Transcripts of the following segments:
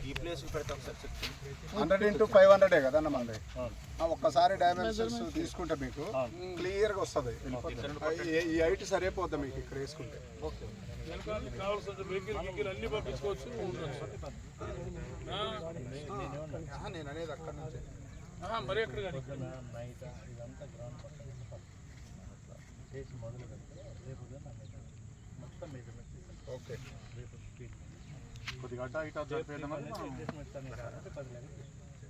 ఈ ప్లేస్ పెడితే hundred into five హండ్రెడే కదా అన్న మనది ఆ, ఒక్కసారి డైమెన్షన్స్ తీసుకుంటే మీకు క్లియర్గా వస్తుంది. ఈ- హైట్ సరిపోతుంది మీకు ఇక్కడ వేసుకుంటే? నేను అనేది అక్కడ నుంచి. మరి ఎక్కడ చేసి మొదలు పెడితే రేపు ఉదయం. మొత్తం మెజర్మెంట్ ఓకే. రేపు స్పీడ్ కొద్దిగా ఇటు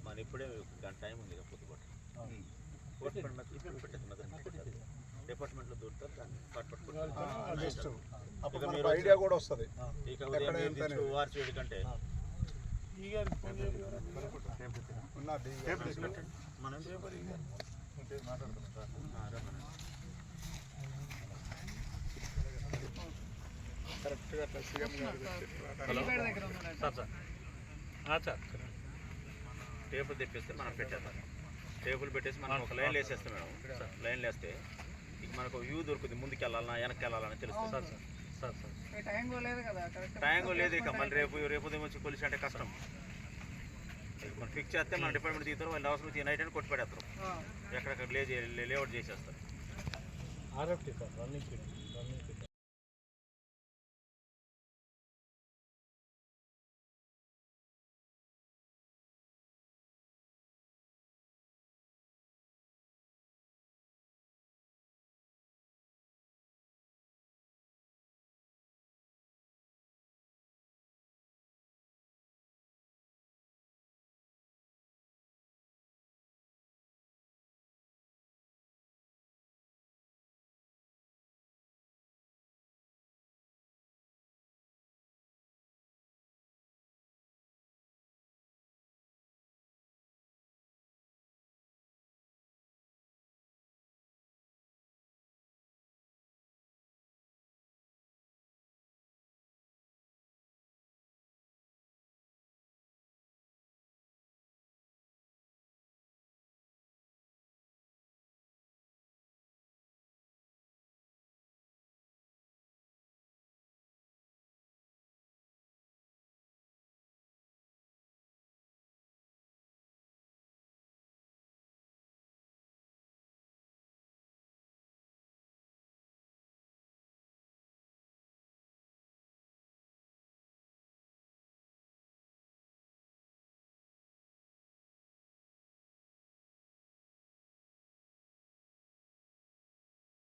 మనం ఇప్పుడే గంట టైం ఉంది కదా పొద్దుపట్టు. డిపార్ట్మెంట్లో దూరుతారు దాన్ని పట్టుకుంటారు మనకు ఐడియా కూడా వస్తుంది. ఇక ఉదయం వేడి కంటే గారికి కరెక్ట్గా అట్లా సీఎం గారు టేబుల్ తెప్పిస్తే మనం పెట్టేద్దాం. టేబుల్ పెట్టేసి మనం ఒక లైన్ వేసేస్తాం మేడం లైన్ వేస్తే ఇక మనకు వ్యూ దొరుకుతుంది. ముందుకు వెళ్ళాలన్నా వెనక్కి వెళ్ళాలని తెలుస్తుంది సార్. Sir sir. ట్రయాంగిల్ లేదు ఇక. మళ్ళీ రేపు రేపు ఉదయం వచ్చి పోలీస్ అంటే కష్టం. మనం ఫిక్స్ చేస్తే మన డిపార్ట్మెంట్ దిగుతారు వాళ్ళు అవసరం వచ్చి నైట్ అని కొట్టి పెడతారు ఎక్కడెక్కడ లే లేఅవుట్ చేసేస్తారు. RFT sir running running